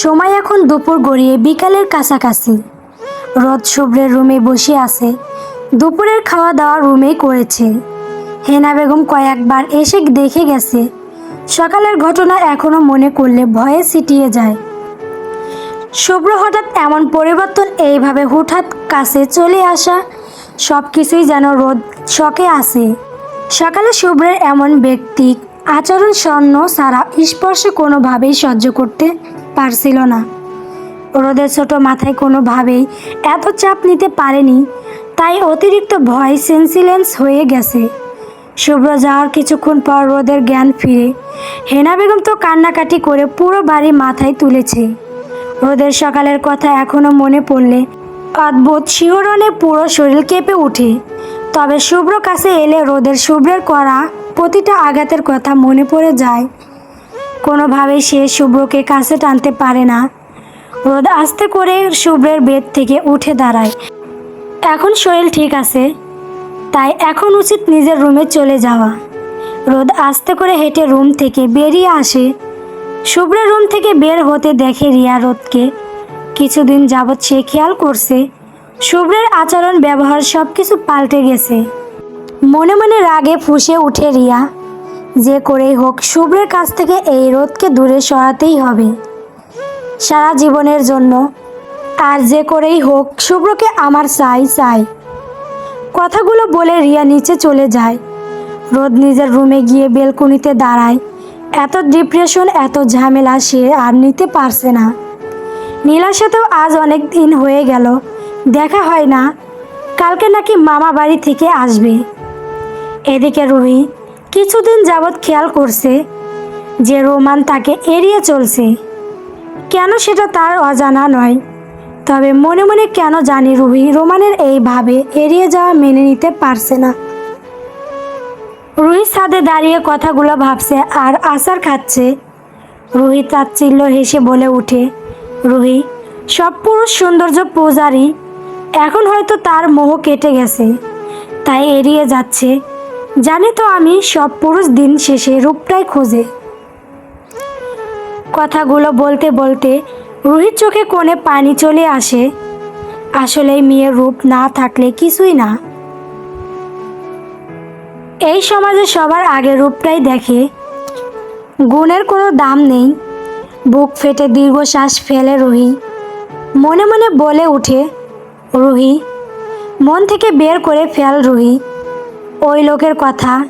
সময় এখন দুপুর গড়িয়ে বিকালের কাছাকাছি। রোদ শুভ্রের রুমে বসে আছে। দুপুরের খাওয়া দাওয়া রুমেই করেছে। হেনা বেগম কয়েকবার এসে দেখে গেছে, সকালের ঘটনা এখনও মনে করলে ভয়ে সিটিয়ে যায়। শুভ্র হঠাৎ এমন পরিবর্তন এইভাবে হুঠাৎ কাছে চলে আসা সব কিছুই যেন রোদ শখে আসে সকালে শুভ্রের এমন ব্যক্তি আচরণ স্বর্ণ ছাড়া স্পর্শ কোনোভাবেই সহ্য করতে পারছিল না। রোদের ছোট মাথায় কোনোভাবেই এত চাপ নিতে পারেনি, তাই অতিরিক্ত ভয় সেন্সিলেন্স হয়ে গেছে। শুভ্র যাওয়ার কিছুক্ষণ পর রোদের জ্ঞান ফিরে। হেনা বেগম তো কান্নাকাটি করে পুরো বাড়ি মাথায় তুলেছে। রোদের সকালের কথা এখনও মনে পড়লে অদ্ভুত শিহরণে পুরো শরীর কেঁপে ওঠে। তবে শুভ্র কাছে এলে রোদের শুভ্রের করা প্রতিটা আঘাতের কথা মনে পড়ে যায়। কোনোভাবেই সে শুভ্রকে কাছে টানতে পারে না। রোদ আস্তে করে শুভ্রের বেদ থেকে উঠে দাঁড়ায়। এখন শরীর ঠিক আছে, তাই এখন উচিত নিজের রুমে চলে যাওয়া। রোদ আস্তে করে হেঁটে রুম থেকে বেরিয়ে আসে। শুভ্রের রুম থেকে বের হতে দেখে রিয়া রোদকে। কিছুদিন যাবৎ সে খেয়াল করছে, শুভ্রের আচরণ, ব্যবহার সব কিছু পাল্টে গেছে। মনে মনে রাগে ফুঁসে উঠে রিয়া। যে করেই হোক, শুভ্রের কাছ থেকে এই রোদকে দূরে সরাতেই হবে। সারা জীবনের জন্য। আর যে করেই হোক, শুভ্রকে আমার চাই চাই। কথাগুলো বলে রিয়া নিচে চলে যায়। রোদ নিজের রুমে গিয়ে বেলকুনিতে দাঁড়ায়। এত ডিপ্রেশন, এত ঝামেলা সে আর নিতে পারছে না। নীলার সাথেও আজ অনেক দিন হয়ে গেল। দেখা হয় না। কালকে নাকি মামা বাড়ি থেকে আসবে। এদিকে রুহি কিছুদিন যাবৎ খেয়াল করছে যে রোমান তাকে এড়িয়ে চলছে। কেন সেটা তার অজানা নয়, তবে মনে মনে কেন জানি রুহি রোমানের এইভাবে এড়িয়ে যাওয়া মেনে নিতে পারছে না। রুহি ছাদে দাঁড়িয়ে কথাগুলো ভাবছে আর আচার খাচ্ছে। রুহি তাচ্ছিল্য হেসে বলে উঠে, রুহি, সব পুরুষ সৌন্দর্য পূজারী এখন হয়তো তার মোহ কেটে গেছে, তাই এড়িয়ে যাচ্ছে। জানি তো আমি, সব পুরুষ দিন শেষে রূপটাই খোঁজে। কথাগুলো বলতে বলতে রুহির চোখে কোণে পানি চলে আসে। আসলে মেয়ের রূপ না থাকলে কিছুই না। এই সমাজে সবার আগে রূপটাই দেখে। গুণের কোনো দাম নেই। বুক ফেটে দীর্ঘশ্বাস ফেলে রুহি। মনে মনে বলে উঠে, রুহি, মন থেকে বের করে ফেল রুহি। ওই লোকের কথা।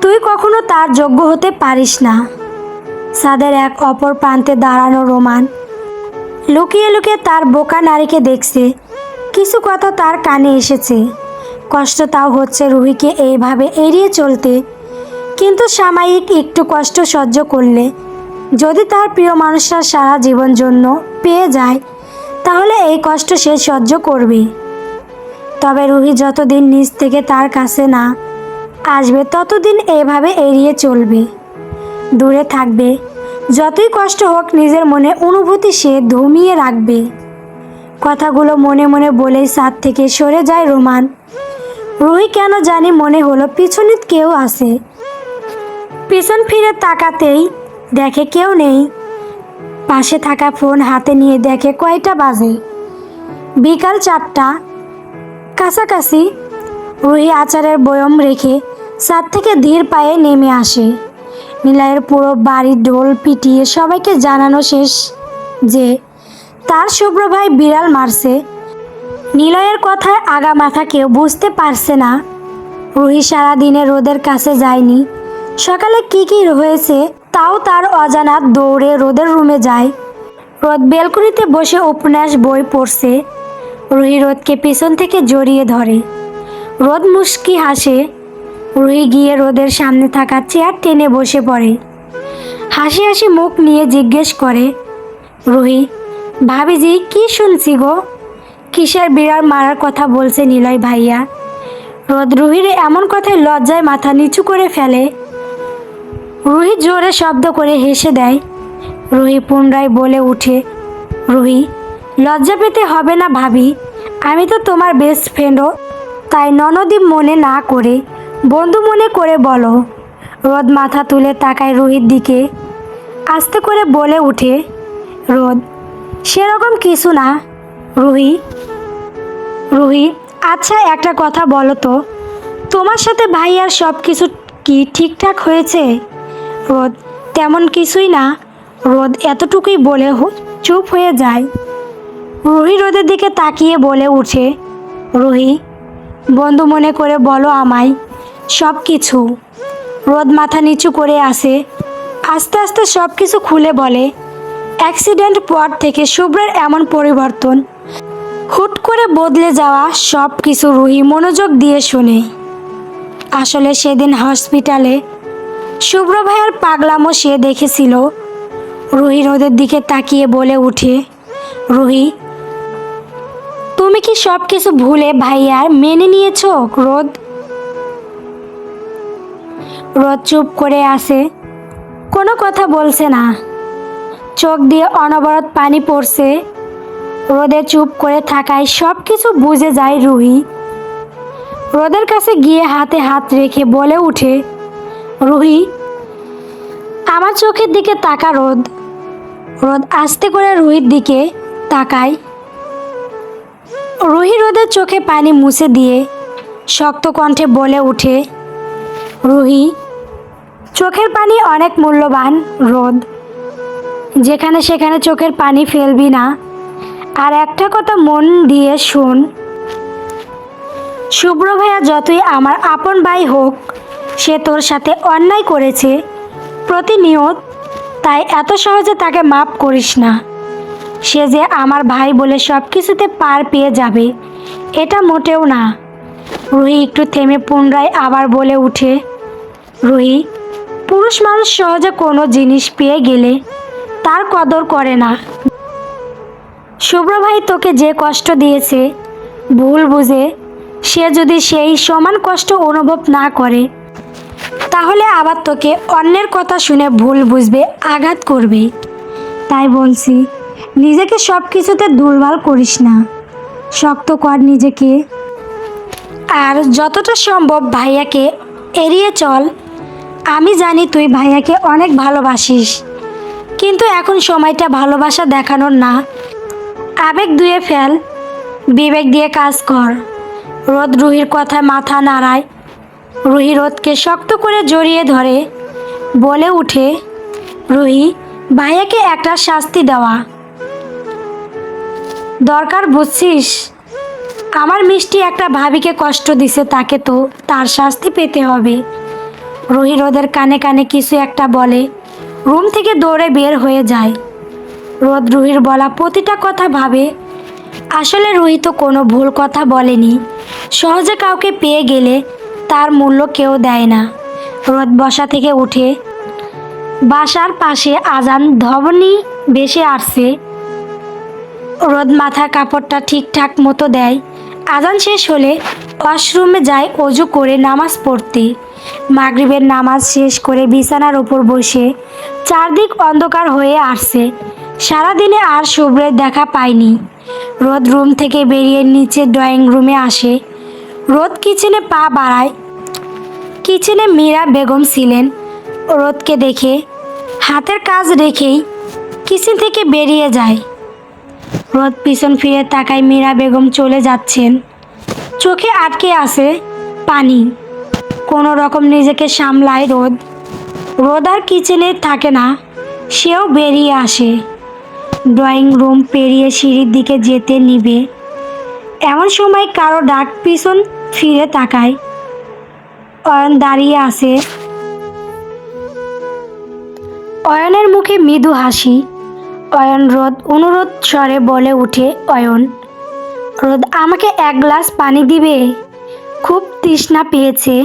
তুই কখনো তার যোগ্য হতে পারিস না। সাদের এক অপর প্রান্তে দাঁড়ানো রোমান লুকিয়ে লুকিয়ে তার বোকা নারীকে দেখছে। কিছু কথা তার কানে এসেছে। কষ্ট তাও হচ্ছে রুহিকে এইভাবে এড়িয়ে চলতে। কিন্তু সাময়িক একটু কষ্ট সহ্য করলে। যদি তার প্রিয় মানুষরা সারা জীবন জন্য পেয়ে যায়, তাহলে এই কষ্ট সে সহ্য করবে। তবে রুহি যতদিন নিজ থেকে তার কাছে না আসবে, ততদিন এভাবে এড়িয়ে চলবে। দূরে থাকবে। যতই কষ্ট হোক, নিজের মনে অনুভূতি সে ধমিয়ে রাখবে। কথাগুলো মনে মনে বলেই ছাদ থেকে সরে যায় রোমান। রুহি কেন জানি মনে হলো পিছনে কেউ আছে। পিছন ফিরে তাকাতেই দেখে কেউ নেই। পাশে থাকা ফোন হাতে নিয়ে দেখে কয়টা বাজে। বিকাল চারটা। কাছাকাছি রুহি আচারের বয়ম রেখে ছাদ থেকে ধীর পায়ে নেমে আসে। নিলয়ের পুরো বাড়ির ঢোল পিটিয়ে সবাইকে জানানো শেষ যে তার শুভ্র ভাই বিড়াল মারছে। নিলয়ের কথায় আগা মাথা কেউ বুঝতে পারছে না। রুহি সারা দিনে রোদের কাছে যায়নি। সকালে কি কি হয়েছে তাও তার অজানা দৌড়ে রোদের রুমে যায়। রোদ বেলকুনিতে বসে উপন্যাস বই পড়ছে। রুহি রোদকে পেছন থেকে জড়িয়ে ধরে। রোদ মুস্কি হাসে। রুহি গিয়ে রোদের সামনে থাকা চেয়ার টেনে বসে পড়ে। হাসি হাসি মুখ নিয়ে জিজ্ঞেস করে, রুহি, ভাবিজি, কি শুনছি গো? কিসের বিড়াল মারার কথা বলছে নিলয় ভাইয়া? রোদ রুহির এমন কথায় লজ্জায় মাথা নিচু করে ফেলে। রুহি জোরে শব্দ করে হেসে দেয়। রুহি পুনরায় বলে উঠে, রুহি লজ্জা পেতে হবে না ভাবি। আমি তো তোমার বেস্ট ফ্রেন্ডও তাই ননদী মনে না করে, বন্ধু মনে করে বলো। রোদ মাথা তুলে তাকায় রুহির দিকে। আস্তে করে বলে উঠে, রোদ, সেরকম কিছু না। রুহি রুহি আচ্ছা একটা কথা বলো তো। তোমার সাথে ভাইয়ার সব কিছু কি ঠিকঠাক হয়েছে? রোদ, তেমন কিছুই না। রোদ এতটুকুই বলে চুপ হয়ে যায়। রুহি রোদের দিকে তাকিয়ে বলে উঠে, রুহি, বন্ধু মনে করে বলো আমায় সব কিছু রোদ মাথা নিচু করে আসে, আস্তে আস্তে সব কিছু খুলে বলে, অ্যাক্সিডেন্ট পর থেকে শুভ্রের এমন পরিবর্তন। হুট করে বদলে যাওয়া সব কিছু রুহি মনোযোগ দিয়ে শুনে। আসলে সেদিন হসপিটালে শুভ্র ভাইয়ের পাগলামো সে দেখেছিল। রুহি রোদের দিকে তাকিয়ে বলে উঠে, রুহি তুমি কি সব কিছু ভুলে ভাইয়ার মেনে নিয়েছো, রোদ? রোদ চুপ করে আসে কোনো কথা বলছে না। চোখ দিয়ে অনবরত পানি পড়ছে, রোদে চুপ করে থাকায় সব কিছু বুঝে যায় রুহি। রোদের কাছে গিয়ে হাতে হাত রেখে বলে উঠে, রুহি, আমার চোখের দিকে তাকা রোদ। রোদ আস্তে করে রুহির দিকে তাকায় রুহি রোদের চোখে পানি মুছে দিয়ে শক্ত কণ্ঠে বলে উঠে, রুহি, চোখের পানি অনেক মূল্যবান রোদ। যেখানে সেখানে চোখের পানি ফেলবি না। আর একটা কথা মন দিয়ে শোন। শুভ্র ভাইয়া যতই আমার আপন ভাই হোক, সে তোর সাথে অন্যায় করেছে প্রতিনিয়ত। তাই এত সহজে তাকে মাফ করিস না। সে যে আমার ভাই বলে সব কিছুতে পার পেয়ে যাবে, এটা মোটেও না। রুহি একটু থেমে পুনরায় আবার বলে উঠে, রুহি, পুরুষ মানুষ সহজে কোনো জিনিস পেয়ে গেলে তার কদর করে না। শুভ্র ভাই তোকে যে কষ্ট দিয়েছে, ভুল বুঝে সে যদি সেই সমান কষ্ট অনুভব না করে, তাহলে আবার তোকে অন্যের কথা শুনে ভুল বুঝবে, আঘাত করবে। তাই বলছি। নিজেকে সব কিছুতে দুর্বল করিস না। শক্ত কর নিজেকে। আর যতটা সম্ভব ভাইয়াকে এড়িয়ে চল। আমি জানি তুই ভাইয়াকে অনেক ভালোবাসিস, কিন্তু এখন সময়টা ভালোবাসা দেখানোর না। আবেগ ধুয়ে ফেল, বিবেক দিয়ে কাজ কর। রোদ রুহির কথায় মাথা নাড়ায়। রুহি রোদকে শক্ত করে জড়িয়ে ধরে, বলে উঠে, রুহি, ভাইয়াকে একটা শাস্তি দেওয়া। দরকার বুঝছিস? আমার মিষ্টি একটা ভাবিকে কষ্ট দিছে, তাকে তো তার শাস্তি পেতে হবে। রুহি রোদের কানে কানে কিছু একটা বলে, রুম থেকে দৌড়ে বের হয়ে যায়। রোদ রুহির বলা প্রতিটা কথা ভাবে। আসলে রুহি তো কোনো ভুল কথা বলেনি। সহজে কাউকে পেয়ে গেলে তার মূল্য কেউ দেয় না। রোদ বসা থেকে উঠে, বাসার পাশে আজান ধবনি বেশে আসছে। রোদ মাথার কাপড়টা ঠিকঠাক মতো দেয়। আজান শেষ হলে ওয়াশরুমে যায় অজু করে নামাজ পড়তে। মাগরিবের নামাজ শেষ করে বিছানার ওপর বসে চারদিক অন্ধকার হয়ে আসছে। সারাদিনে আর শুভ্রের দেখা পায়নি রোদ রুম থেকে বেরিয়ে নিচে ড্রয়িং রুমে আসে। রোদ কিচেনে পা বাড়ায়। কিচেনে মীরা বেগম ছিলেন। রোদকে দেখে হাতের কাজ রেখেই কিচেন থেকে বেরিয়ে যায়। রোদ পিছন ফিরে তাকায় মীরা বেগম চলে যাচ্ছেন। চোখে আটকে আসে পানি। কোনো রকম নিজেকে সামলায় রোদ। রোদ আর কিচেনে থাকে না, সেও বেরিয়ে আসে। ড্রয়িং রুম পেরিয়ে সিঁড়ির দিকে যেতে নিবে। এমন সময় কারও ডাক পিছন ফিরে তাকায়। অয়ন দাঁড়িয়ে আছে। অয়নের মুখে মৃদু হাসি। অয়ন রোদ অনুরোধ স্বরে বলে উঠে, অয়ন, রোদ আমাকে এক গ্লাস পানি দিবে? খুব তৃষ্ণা পেয়েছে।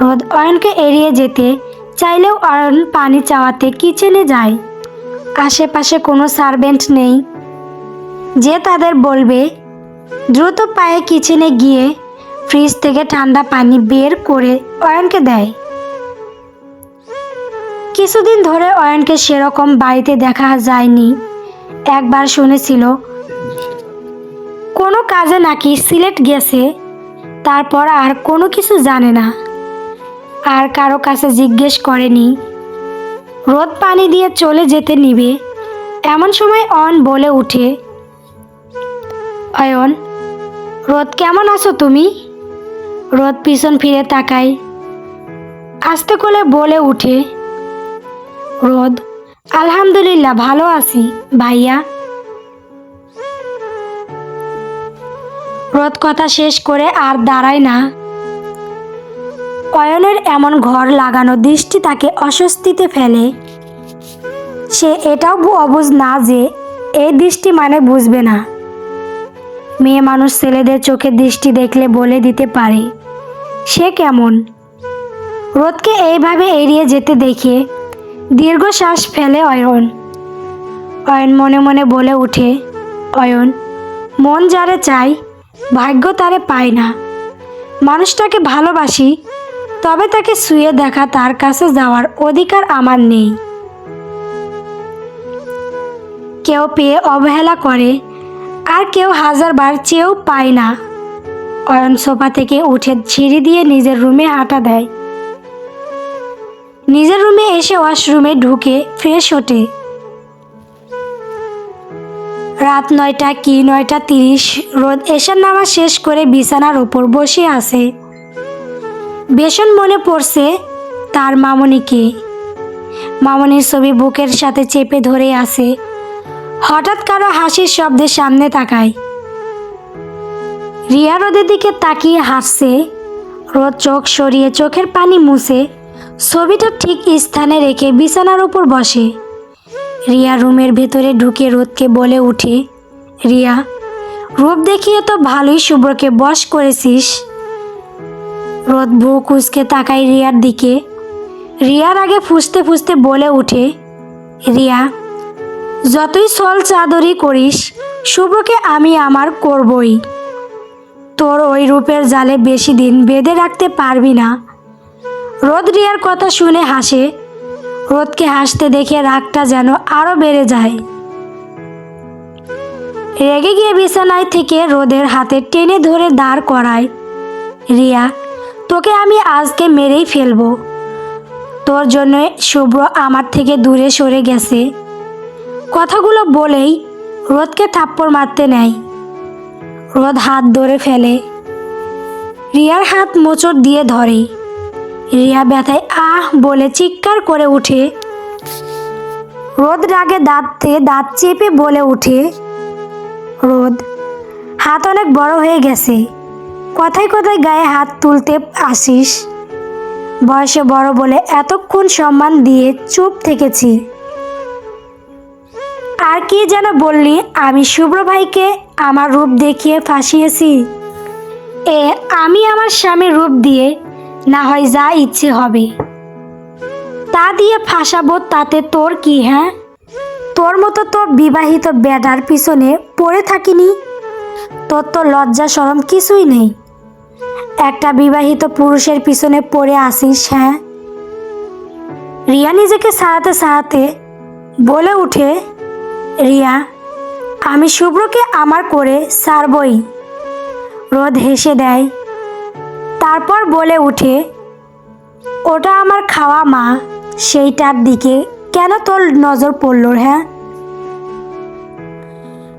রোদ অয়নকে এড়িয়ে যেতে চাইলেও অয়ন পানি চাওয়াতে কিচেনে যায়। আশেপাশে কোনো সার্ভেন্ট নেই। যে তাদের বলবে, দ্রুত পায়ে কিচেনে গিয়ে ফ্রিজ থেকে ঠান্ডা পানি বের করে অয়নকে দেয়। কিছুদিন ধরে অয়নকে সেরকম বাড়িতে দেখা যায়নি। একবার শুনেছিল, কোনো কাজে নাকি সিলেট গেছে, তারপর আর কোনো কিছু জানে না। আর কারও কাছে জিজ্ঞেস করেনি, রোদ পানি দিয়ে চলে যেতে নিবে, এমন সময় অয়ন বলে উঠে, অয়ন, রোদ কেমন আছো তুমি? রোদ পিছন ফিরে তাকাই আস্তে করে বলে উঠে রোদ। আলহামদুলিল্লাহ, ভালো আছি, ভাইয়া। রোদ কথা শেষ করে আর দাঁড়ায় না। অয়নের এমন ঘর লাগানো দৃষ্টি তাকে অস্বস্তিতে ফেলে। সে এটাও অবুঝ না যে এই দৃষ্টি মানে বুঝবে না। মেয়ে মানুষ ছেলেদের চোখের দৃষ্টি দেখলে বলে দিতে পারে, সে কেমন? রোদকে এইভাবে এড়িয়ে যেতে দেখে দীর্ঘশ্বাস ফেলে অয়ন। অয়ন মনে মনে বলে উঠে অয়ন, মন যারে চায় ভাগ্য তারে পায় না। মানুষটাকে ভালোবাসি, তবে তাকে শুয়ে দেখা তার কাছে যাওয়ার অধিকার আমার নেই। কেউ পেয়ে অবহেলা করে, আর কেউ হাজারবার চেয়েও পায় না। অয়ন সোফা থেকে উঠে সিঁড়ি দিয়ে নিজের রুমে হাঁটা দেয়। নিজের রুমে এসে ওয়াশরুমে ঢুকে ফ্রেশ ওঠে। রাত নয়টা কি নয়টা তিরিশ, রোদ এসার নামা শেষ করে বিছানার ওপর বসে আছে। বেসন মনে পড়ছে তার মামনিকে। মামনির ছবি বুকের সাথে চেপে ধরে আছে। হঠাৎ কারও হাসির শব্দের সামনে তাকায়। রিয়া রোদের দিকে তাকিয়ে হাসছে। রোদ চোখ সরিয়ে চোখের পানি মুছে ছবিটা ঠিক স্থানে রেখে বিছানার উপর বসে। রিয়া রুমের ভেতরে ঢুকে রোদকে বলে উঠে, রিয়া রূপ দেখিয়ে তো ভালোই শুভ্রকে বশ করেছিস। রোদ বউ কুচকে তাকায় রিয়ার দিকে। রিয়ার আগে ফুসতে ফুসতে বলে উঠে, রিয়া, যতই সল চাদরি করিস, শুভ্রকে আমি আমার করবই। তোর ওই রূপের জালে বেশি দিন বেঁধে রাখতে পারবি না। রোদ রিয়ার কথা শুনে হাসে। রোদকে হাসতে দেখে রাগটা যেন আরও বেড়ে যায়। রেগে গিয়ে বিছানায় থেকে রোদের হাতে টেনে ধরে দাঁড় করায়, রিয়া, তোকে আমি আজকে মেরেই ফেলব। তোর জন্য শুভ্র আমার থেকে দূরে সরে গেছে। কথাগুলো বলেই রোদকে থাপ্পড় মারতে নেয়। রোদ হাত ধরে ফেলে। রিয়ার হাত মোচড় দিয়ে ধরে। রিয়া ব্যথায় আহ বলে চিৎকার করে উঠে। রোদ রাগে দাঁতে দাঁত চেপে বলে উঠে। রোদ, হাত অনেক বড় হয়ে গেছে। কথায় কথায় গায়ে হাত তুলতে আসিস। বয়সে বড় বলে এতক্ষণ সম্মান দিয়ে চুপ থেকেছি। আর কি যেন বললি, আমি শুভ্র ভাইকে আমার রূপ দেখিয়ে ফাঁসিয়েছি। এ, আমি আমার স্বামীর রূপ দিয়ে না হয় যা ইচ্ছে হবে। তা দিয়ে ফাঁসাবো তাতে তোর কি হ্যাঁ? তোর মতো তো বিবাহিত বেডার পিছনে পড়ে থাকিনি। তোর তো লজ্জা সরম কিছুই নেই। একটা বিবাহিত পুরুষের পিছনে পড়ে আসিস হ্যাঁ? রিয়া নিজেকে সারাতে সারাতে বলে উঠে, রিয়া, আমি শুভ্রকে আমার করে সারবই। রোদ হেসে দেয় তারপর বলে উঠে, ওটা আমার খাওয়া, মা। সেইটার দিকে কেন তোর নজর পড়ল হ্যাঁ?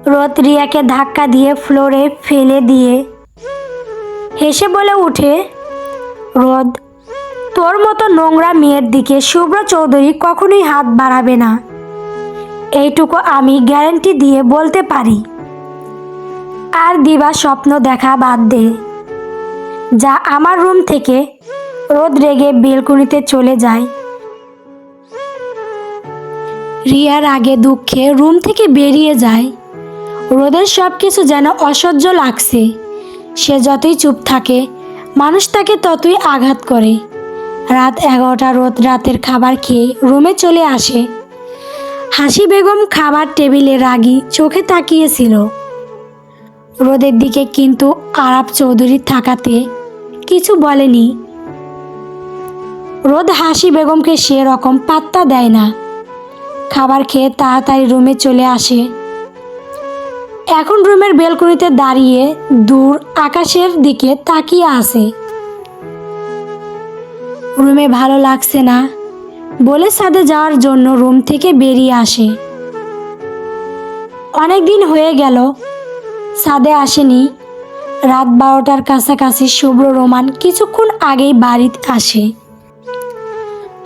রোদ রিয়াকে ধাক্কা দিয়ে ফ্লোরে ফেলে দিয়ে হেসে বলে উঠে, রোদ, তোর মতো নোংরা মেয়ের দিকে শুভ্র চৌধুরী কখনোই হাত বাড়াবে না। এইটুকু আমি গ্যারেন্টি দিয়ে বলতে পারি। আর দিবা স্বপ্ন দেখা বাদ দে। যা আমার রুম থেকে রোদ রেগে বেলকুনিতে চলে যায়। রিয়ার আগে দুঃখে রুম থেকে বেরিয়ে যায়। রোদের সব কিছু যেন অসহ্য লাগছে। সে যতই চুপ থাকে, মানুষ তাকে ততই আঘাত করে। রাত এগারোটা রোদ রাতের খাবার খেয়ে রুমে চলে আসে। হাসি বেগম খাবার টেবিলে রাগি চোখে তাকিয়েছিল। রোদের দিকে কিন্তু আরাপ চৌধুরী থাকাতে কিছু বলেনি। রোদ হাসি বেগমকে সে রকম পাত্তা দেয় না। খাবার খেয়ে তাড়াতাড়ি রুমে চলে আসে। এখন রুমের বেলকনিতে দাঁড়িয়ে দূর আকাশের দিকে তাকিয়ে আসে রুমে ভালো লাগছে না বলে ছাদে যাওয়ার জন্য রুম থেকে বেরিয়ে আসে। অনেক দিন হয়ে গেল সাদে আসেনি। রাত বারোটার কাছাকাছি শুভ্র রোমান কিছুক্ষণ আগেই বাড়িতে আসে।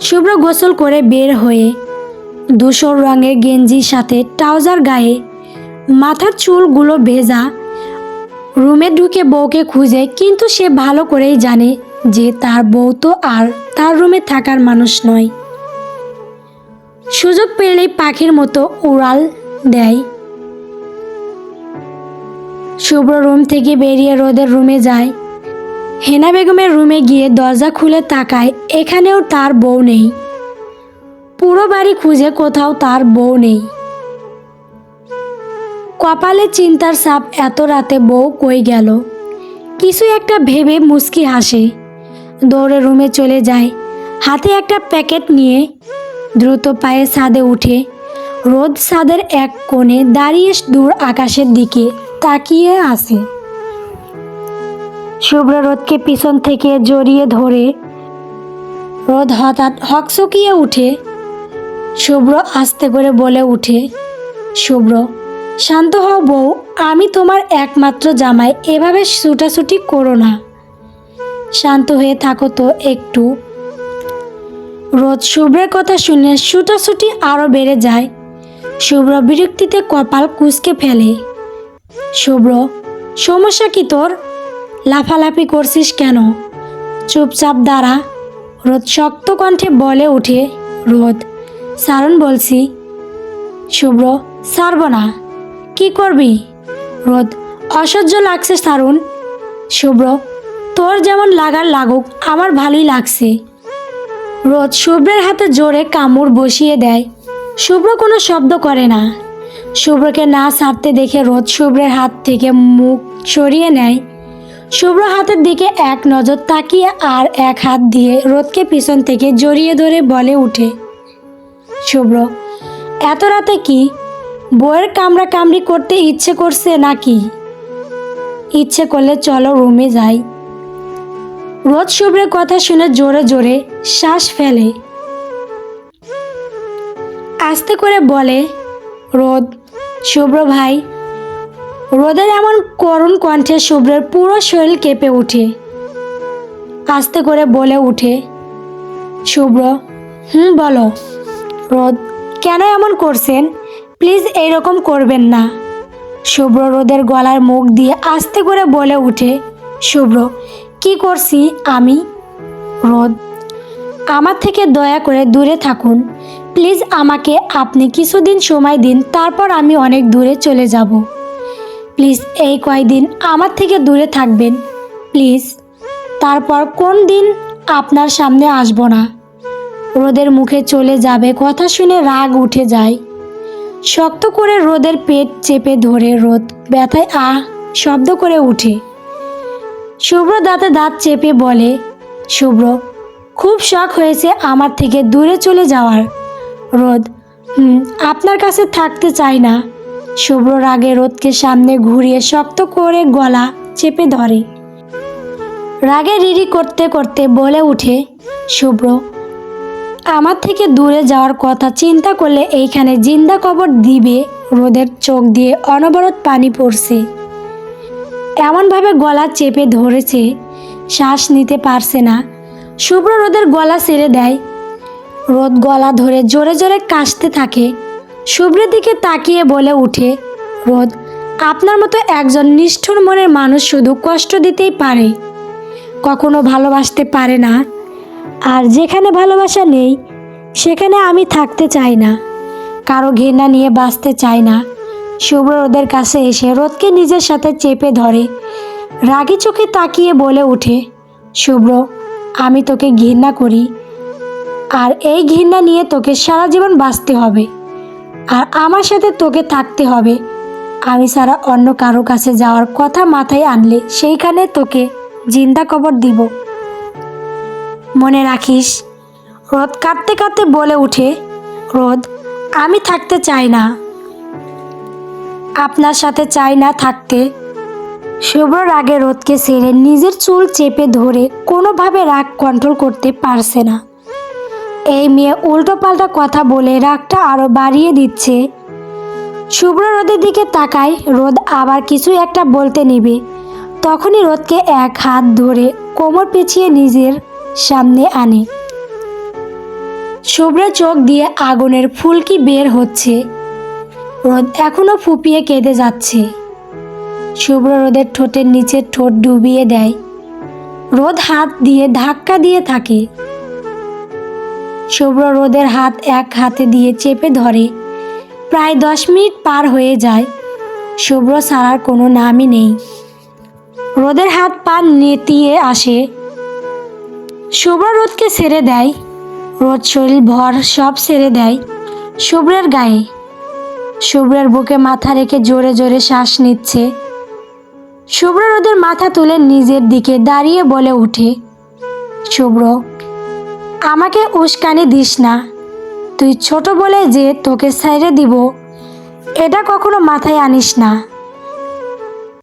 শুভ্র গোসল করে বের হয়ে ধূসর রঙের গেঞ্জির সাথে ট্রাউজার গায়ে মাথার চুলগুলো ভেজা রুমে ঢুকে বউকে খুঁজে, কিন্তু সে ভালো করেই জানে যে তার বউ তো আর তার রুমে থাকার মানুষ নয়। সুযোগ পেলেই পাখির মতো উড়াল দেয়। শুভ্র রুম থেকে বেরিয়ে রোদের রুমে যায়। হেনা বেগমের রুমে গিয়ে দরজা খুলে তাকায়, এখানেও তার বউ নেই। পুরো বাড়ি খুঁজে কোথাও তার বউ নেই। কপালে চিন্তার সাপ এত রাতে বউ কই গেল? কিছু একটা ভেবে মুস্কি হাসে। দৌড়ে রুমে চলে যায়। হাতে একটা প্যাকেট নিয়ে দ্রুত পায়ে ছাদে উঠে। রোদ ছাদের এক কোণে দাঁড়িয়ে দূর আকাশের দিকে তাকিয়ে আসে শুভ্র রোদকে পিছন থেকে জড়িয়ে ধরে রোদ হঠাৎ হকচকিয়ে উঠে। শুভ্র আস্তে করে বলে উঠে, শুভ্র, শান্ত হও বউ, আমি তোমার একমাত্র জামাই, এভাবে ছুটাছুটি করো না। শান্ত হয়ে থাকো তো একটু। রোজ শুভ্রের কথা শুনে ছুটাছুটি আরও বেড়ে যায়। শুভ্র বিরক্তিতে কপাল কুচকে ফেলে। শুভ্র, সমস্যা কি তোর? লাফালাফি করছিস কেন? চুপচাপ দাঁড়া। রোদ শক্ত কণ্ঠে বলে উঠে রোদ। সারণ বলছি। শুভ্র, সারব না। কি করবি? রোদ, অসহ্য লাগছে সারুন। শুভ্র, তোর যেমন লাগার লাগুক, আমার ভালোই লাগছে। রোদ শুভ্রের হাতে জোরে কামড় বসিয়ে দেয়। শুভ্র কোনো শব্দ করে না। শুভ্রকে না ছাড়তে দেখে রোদ শুভ্রের হাত থেকে মুখ সরিয়ে নেয়। শুভ্র হাতের দিকে এক নজর তাকিয়ে আর এক হাত দিয়ে রোদকে পিছন থেকে জড়িয়ে ধরে বলে উঠে, শুভ্র, এত রাতে কি? বইয়ের কামড়া কামড়ি করতে ইচ্ছে করছে নাকি? ইচ্ছে করলে চলো রুমে যাই। রোদ শুভ্রের কথা শুনে জোরে জোরে শ্বাস ফেলে। আস্তে করে বলে, রোদ শুভ্র ভাই। রোদের এমন করুণ কণ্ঠে শুভ্রের পুরো শরীর কেঁপে ওঠে আস্তে করে বলে উঠে, শুভ্র, হুম, বলো। রোদ কেন এমন করছেন? প্লিজ এইরকম করবেন না। শুভ্র রোদের গলার মুখ দিয়ে আস্তে করে বলে উঠে, শুভ্র, কি করছি আমি? রোদ আমার থেকে দয়া করে দূরে থাকুন। প্লিজ আমাকে আপনি কিছুদিন সময় দিন, তারপর আমি অনেক দূরে চলে যাব। প্লিজ এই কয়দিন আমার থেকে দূরে থাকবেন। প্লিজ, তারপর কোন দিন আপনার সামনে আসব না। রোদের মুখে চলে যাবে, কথা শুনে রাগ উঠে যায়। শক্ত করে রোদের পেট চেপে ধরে রোদ ব্যথায় আ শব্দ করে উঠে। শুভ্র দাঁতে দাঁত চেপে বলে, শুভ্র, খুব শখ হয়েছে আমার থেকে দূরে চলে যাওয়ার। রোদ। আপনার কাছে থাকতে চাই না। শুভ্র রাগে রোদকে সামনে ঘুরিয়ে শক্ত করে গলা চেপে ধরে। রাগে রিরি করতে করতে বলে উঠে, শুভ্র, আমার থেকে দূরে যাওয়ার কথা চিন্তা করলে এইখানে জিন্দা কবর দিবে, রোদের চোখ দিয়ে অনবরত পানি পড়ছে। এমনভাবে গলা চেপে ধরেছে, শ্বাস নিতে পারছে না। শুভ্র রোদের গলা ছেড়ে দেয় রোদ গলা ধরে জোরে জোরে কাশতে থাকে। শুভ্রের দিকে তাকিয়ে বলে উঠে, রোদ, আপনার মতো একজন নিষ্ঠুর মনের মানুষ শুধু কষ্ট দিতেই পারে। কখনো ভালোবাসতে পারে না। আর যেখানে ভালোবাসা নেই, সেখানে আমি থাকতে চাই না। কারও ঘৃণা নিয়ে বাঁচতে চাই না। শুভ্র রোদের কাছে এসে রোদকে নিজের সাথে চেপে ধরে, রাগি চোখে তাকিয়ে বলে ওঠে শুভ্র, আমি তোকে ঘৃণা করি। আর এই ঘৃণা নিয়ে তোকে সারা জীবন বাঁচতে হবে। আর আমার সাথে তোকে থাকতে হবে। আমি সারা অন্য কারও কাছে যাওয়ার কথা মাথায় আনলে সেইখানে তোকে জিন্দা কবর দিব। মনে রাখিস, রোদ কাঁদতে কাঁদতে বলে উঠে, রোদ, আমি থাকতে চাই না। আপনার সাথে চাই না থাকতে। শুভ্র রাগে রোদকে সেরে নিজের চুল চেপে ধরে কোনোভাবে রাগ কন্ট্রোল করতে পারছে না। এই মেয়ে উল্টো পাল্টা কথা বলে রাগটা আরও বাড়িয়ে দিচ্ছে। শুভ্র রোদের দিকে তাকায়, রোদ আবার কিছু একটা বলতে নিবে। তখনই রোদকে এক হাত ধরে কোমর পেঁচিয়ে নিজের সামনে আনে। শুভ্র চোখ দিয়ে আগুনের ফুলকি বের হচ্ছে। রোদ এখনও ফুপিয়ে কেঁদে যাচ্ছে। শুভ্র রোদের ঠোঁটের নিচে ঠোঁট ডুবিয়ে দেয়। রোদ হাত দিয়ে ধাক্কা দিয়ে থাকে। শুভ্র রোদের হাত এক হাতে দিয়ে চেপে ধরে। প্রায় দশ মিনিট পার হয়ে যায়। শুভ্র ছাড়ার কোনো নামই নেই। রোদের হাত পা নেতিয়ে আসে। শুভ্র রোদকে ছেড়ে দেয়। রোদ শরীর ভর সব ছেড়ে দেয় শুভ্রের গায়ে। শুভ্রের বুকে মাথা রেখে জোরে জোরে শ্বাস নিচ্ছে। শুভ্র রোদের মাথা তুলে নিজের দিকে দাঁড়িয়ে বলে ওঠে, শুভ্র আমাকে উস্কানি দিস না। তুই ছোট বলে যে তোকে সাইরে দিব, এটা কখনো মাথায় আনিস না।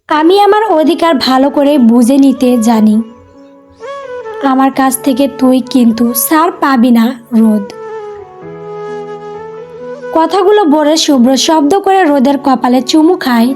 আমি আমার অধিকার ভালো করে বুঝে নিতে জানি। আমার কাছ থেকে তুই কিন্তু সার পাবি না, রোদ। কথাগুলো বলে শুভ্র শব্দ করে রোদের কপালে চুমু খায়।